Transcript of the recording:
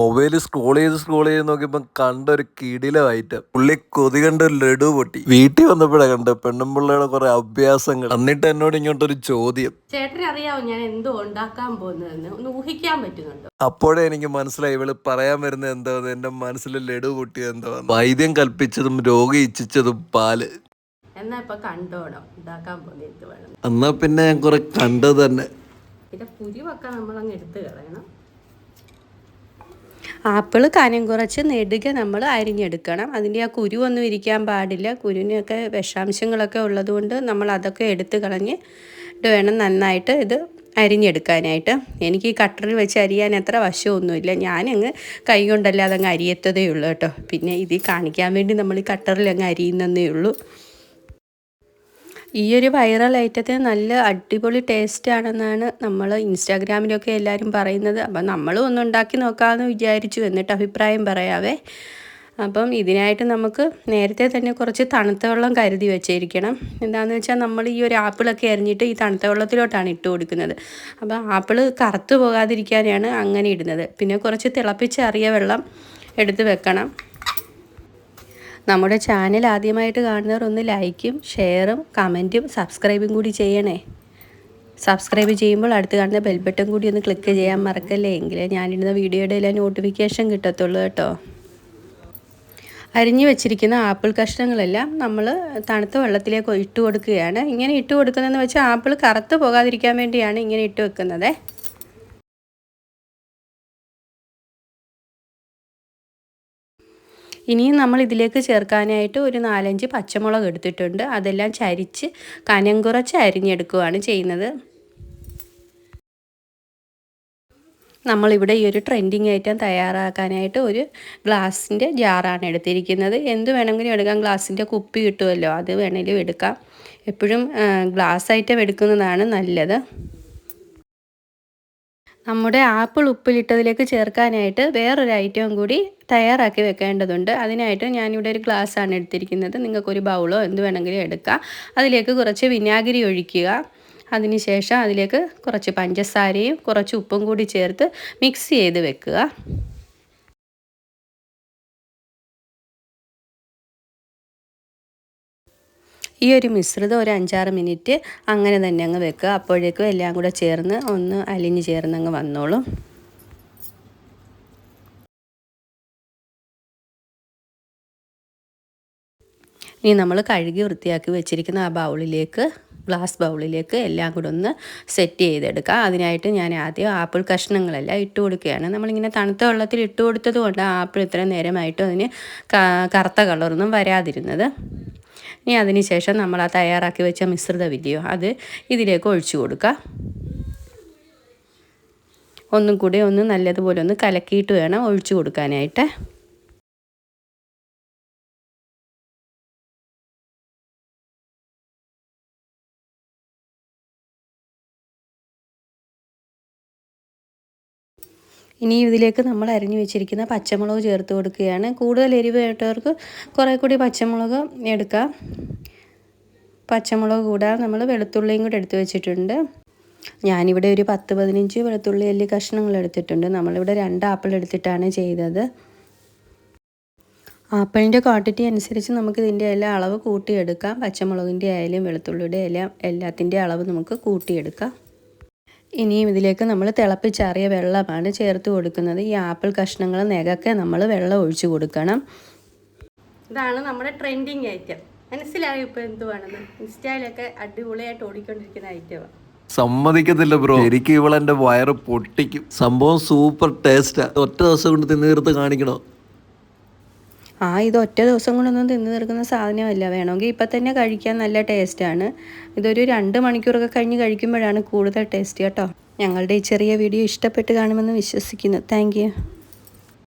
Mobile scroll ചെയ്ത് scroll ചെയ്ത് നോക്കിയപ്പോ കണ്ട ഒരു കിടില ഐറ്റം പുള്ളി കൊതി കണ്ട ഒരു ലഡു പൊട്ടി. വീട്ടിൽ വന്നപ്പോഴാ കണ്ട പെണ്ണുമ്പിള്ളയുടെ കുറെ അഭ്യാസങ്ങൾ. എന്നിട്ട് എന്നോട് ഇങ്ങോട്ടൊരു ചോദ്യം. ചേട്ടനെ അറിയാവോ ഞാൻ എന്തോ ഉണ്ടാക്കാൻ പോകുന്നതെന്ന്? ഒന്ന് ഊഹിക്കാൻ പറ്റുന്നുണ്ടോ? അപ്പോഴേ എനിക്ക് മനസ്സിലായി ഇവൾ പറയാൻ വരുന്നത് എന്താന്ന് എന്റെ മനസ്സിൽ ലഡു പൊട്ടിയത് എന്താ വൈദ്യം കൽപ്പിച്ചതും രോഗി ഇച്ഛിച്ചതും പാൽ. എന്നാ ഇപ്പൊ കണ്ടോണം. പിന്നെ ഞാൻ കുറെ കണ്ടത് തന്നെ. പിന്നെ വെക്കാൻ നമ്മളങ്ങ് എടുത്ത് കളയണം. ആപ്പിൾ കനം കുറച്ച് നെടുക നമ്മൾ അരിഞ്ഞെടുക്കണം. അതിന്റെ ആ കുരുവൊന്നും ഇരിക്കാൻ പാടില്ല. കുരുവിനൊക്കെ വിഷാംശങ്ങളൊക്കെ ഉള്ളതുകൊണ്ട് നമ്മൾ അതൊക്കെ എടുത്ത് കളഞ്ഞ് വേണം നന്നായിട്ട് ഇത് അരിഞ്ഞെടുക്കാനായിട്ട്. എനിക്ക് ഈ കട്ടറിൽ വെച്ച് അരിയാൻ അത്ര വശമൊന്നുമില്ല. ഞാനങ്ങ് കൈ കൊണ്ടല്ലാതെ അങ്ങ് അരിയത്തതേ ഉള്ളൂ കേട്ടോ. പിന്നെ ഇത് കാണിക്കാൻ വേണ്ടി നമ്മൾ ഈ കട്ടറിൽ അങ്ങ് അരിയുന്നതേ ഉള്ളൂ. ഈ ഒരു വൈറൽ ഐറ്റത്തിന് നല്ല അടിപൊളി ടേസ്റ്റ് ആണെന്നാണ് നമ്മൾ ഇൻസ്റ്റാഗ്രാമിലൊക്കെ എല്ലാവരും പറയുന്നത്. അപ്പം നമ്മളും ഒന്ന് ഉണ്ടാക്കി നോക്കാമെന്ന് വിചാരിച്ചു എന്നിട്ട് അഭിപ്രായം പറയാവേ. അപ്പം ഇതിനായിട്ട് നമുക്ക് നേരത്തെ തന്നെ കുറച്ച് തണുത്ത വെള്ളം കരുതി വെച്ചിരിക്കണം. എന്താണെന്ന് വെച്ചാൽ നമ്മൾ ഈ ഒരു ആപ്പിളൊക്കെ അരിഞ്ഞിട്ട് ഈ തണുത്ത വെള്ളത്തിലോട്ടാണ് ഇട്ട് കൊടുക്കുന്നത്. അപ്പോൾ ആപ്പിൾ കറുത്തു പോകാതിരിക്കാനാണ് അങ്ങനെ ഇടുന്നത്. പിന്നെ കുറച്ച് തിളപ്പിച്ചറിയ വെള്ളം എടുത്ത് വെക്കണം. നമ്മുടെ ചാനൽ ആദ്യമായിട്ട് കാണുന്നവർ ഒന്ന് ലൈക്കും ഷെയറും കമന്റും സബ്സ്ക്രൈബും കൂടി ചെയ്യണേ. സബ്സ്ക്രൈബ് ചെയ്യുമ്പോൾ അടുത്ത് കാണുന്ന ബെൽ ബട്ടൺ കൂടി ഒന്ന് ക്ലിക്ക് ചെയ്യാൻ മറക്കല്ലേ? എങ്കിലേ ഞാനിടുന്ന വീഡിയോയുടെ എല്ലാം നോട്ടിഫിക്കേഷൻ കിട്ടത്തുള്ളൂ കേട്ടോ. അരിഞ്ഞു വെച്ചിരിക്കുന്ന ആപ്പിൾ കഷ്ണങ്ങളെല്ലാം നമ്മൾ തണുത്ത വെള്ളത്തിലേക്ക് ഇട്ട് കൊടുക്കുകയാണ്. ഇങ്ങനെ ഇട്ട് കൊടുക്കുന്നതെന്ന് വെച്ചാൽ ആപ്പിൾ കറുത്ത് പോകാതിരിക്കാൻ വേണ്ടിയാണ് ഇങ്ങനെ ഇട്ട് വെക്കുന്നത്. ഇനിയും നമ്മൾ ഇതിലേക്ക് ചേർക്കാനായിട്ട് ഒരു നാലഞ്ച് പച്ചമുളക് എടുത്തിട്ടുണ്ട്. അതെല്ലാം ചരിച്ച് കനം കുറച്ച് അരിഞ്ഞെടുക്കുകയാണ് ചെയ്യുന്നത്. നമ്മളിവിടെ ഈ ഒരു ട്രെൻഡിങ് ഐറ്റം തയ്യാറാക്കാനായിട്ട് ഒരു ഗ്ലാസിന്റെ ജാറാണ് എടുത്തിരിക്കുന്നത്. എന്ത് വേണമെങ്കിലും എടുക്കാം. ഗ്ലാസിന്റെ കുപ്പി കിട്ടുമല്ലോ. അത് വേണമെങ്കിലും എടുക്കാം. എപ്പോഴും ഗ്ലാസ് ഐറ്റം എടുക്കുന്നതാണ് നല്ലത്. നമ്മുടെ ആപ്പിൾ ഉപ്പിലിട്ടതിലേക്ക് ചേർക്കാനായിട്ട് വേറൊരു ഐറ്റവും കൂടി തയ്യാറാക്കി വെക്കേണ്ടതുണ്ട്. അതിനായിട്ട് ഞാനിവിടെ ഒരു ഗ്ലാസ്സാണ് എടുത്തിരിക്കുന്നത്. നിങ്ങൾക്കൊരു ബൗളോ എന്ത് വേണമെങ്കിലും എടുക്കാം. അതിലേക്ക് കുറച്ച് വിനാഗിരി ഒഴിക്കുക. അതിനുശേഷം അതിലേക്ക് കുറച്ച് പഞ്ചസാരയും കുറച്ച് ഉപ്പും കൂടി ചേർത്ത് മിക്സ് ചെയ്ത് വെക്കുക. ഈ ഒരു മിശ്രിതം ഒരു അഞ്ചാറ് മിനിറ്റ് അങ്ങനെ തന്നെ അങ്ങ് വെക്കുക. അപ്പോഴേക്കും എല്ലാം കൂടെ ചേർന്ന് ഒന്ന് അലിഞ്ഞ് ചേർന്ന് അങ്ങ് വന്നോളും. ഇനി നമ്മൾ കഴുകി വൃത്തിയാക്കി വെച്ചിരിക്കുന്ന ആ ബൗളിലേക്ക് ഗ്ലാസ് ബൗളിലേക്ക് എല്ലാം കൂടെ ഒന്ന് സെറ്റ് ചെയ്തെടുക്കാം. അതിനായിട്ട് ഞാൻ ആദ്യം ആപ്പിൾ കഷ്ണങ്ങളെല്ലാം ഇട്ട് കൊടുക്കുകയാണ്. നമ്മളിങ്ങനെ തണുത്ത വെള്ളത്തിൽ ഇട്ട് കൊടുത്തത് കൊണ്ട് ആപ്പിൾ ഇത്ര നേരമായിട്ടും അതിന് കറുത്ത കളറൊന്നും വരാതിരുന്നത്. ഇനി അതിന് ശേഷം നമ്മൾ ആ തയ്യാറാക്കി വെച്ച മിശ്രിത മിശ്രിതമില്ലയോ അത് ഇതിലേക്ക് ഒഴിച്ചു കൊടുക്കുക. ഒന്നും കൂടി ഒന്ന് നല്ലതുപോലെ ഒന്ന് കലക്കിയിട്ട് വേണം ഒഴിച്ചു കൊടുക്കാനായിട്ട്. ഇനി ഇതിലേക്ക് നമ്മൾ അരിഞ്ഞു വെച്ചിരിക്കുന്ന പച്ചമുളക് ചേർത്ത് കൊടുക്കുകയാണ്. കൂടുതൽ എരിവ് കേട്ടവർക്ക് കുറേ കൂടി പച്ചമുളക് എടുക്കാം. പച്ചമുളക് കൂടാതെ നമ്മൾ വെളുത്തുള്ളിയും കൂടെ എടുത്തു വെച്ചിട്ടുണ്ട്. ഞാനിവിടെ ഒരു പത്ത് പതിനഞ്ച് വെളുത്തുള്ളി അല്ലി കഷ്ണങ്ങൾ എടുത്തിട്ടുണ്ട്. നമ്മളിവിടെ രണ്ട് ആപ്പിൾ എടുത്തിട്ടാണ് ചെയ്തത്. ആപ്പിളിന്റെ ക്വാണ്ടിറ്റി അനുസരിച്ച് നമുക്ക് ഇതിന്റെ എല്ലാം അളവ് കൂട്ടിയെടുക്കാം. പച്ചമുളകിന്റെ ആയാലും വെളുത്തുള്ളിയുടെ എല്ലാം എല്ലാത്തിന്റെ അളവ് നമുക്ക് കൂട്ടിയെടുക്കാം. ഇനിയും ഇതിലേക്ക് നമ്മൾ തിളപ്പിച്ചാറിയ വെള്ളമാണ് ചേർത്ത് കൊടുക്കുന്നത്. ഈ ആപ്പിൾ കഷ്ണങ്ങൾ നികക്കെ നമ്മൾ വെള്ളം ഒഴിച്ചു കൊടുക്കണം. ഇതാണ് നമ്മുടെ ട്രെൻഡിങ് ഐറ്റം മനസ്സിലായോ ഇപ്പൊ എന്തുവാണെന്ന്? ഇൻസ്റ്റയിലൊക്കെ അടിപൊളിയായിട്ട് ഓടിക്കൊണ്ടിരിക്കുന്ന ഐറ്റമാണ് സമ്മതിക്കത്തില്ല ബ്രോ. എനിക്ക് ഇവളെന്റെ വയറ് പൊട്ടിക്കും. സംഭവം സൂപ്പർ ടേസ്റ്റാ. ഒറ്റ ദിവസം കൊണ്ട് തിന്നു തീർത്ത് കാണിക്കണോ? ആ ഇത് ഒറ്റ ദിവസം കൊണ്ടൊന്നും തിന്നു തീർക്കുന്ന സാധനമല്ല. വേണമെങ്കിൽ ഇപ്പം തന്നെ കഴിക്കാൻ നല്ല ടേസ്റ്റാണ് ഇതൊരു രണ്ട് മണിക്കൂറൊക്കെ കഴിഞ്ഞ് കഴിക്കുമ്പോഴാണ് കൂടുതൽ ടേസ്റ്റ് കേട്ടോ. ഞങ്ങളുടെ ഈ ചെറിയ വീഡിയോ ഇഷ്ടപ്പെട്ട് കാണുമെന്ന് വിശ്വസിക്കുന്നു. താങ്ക്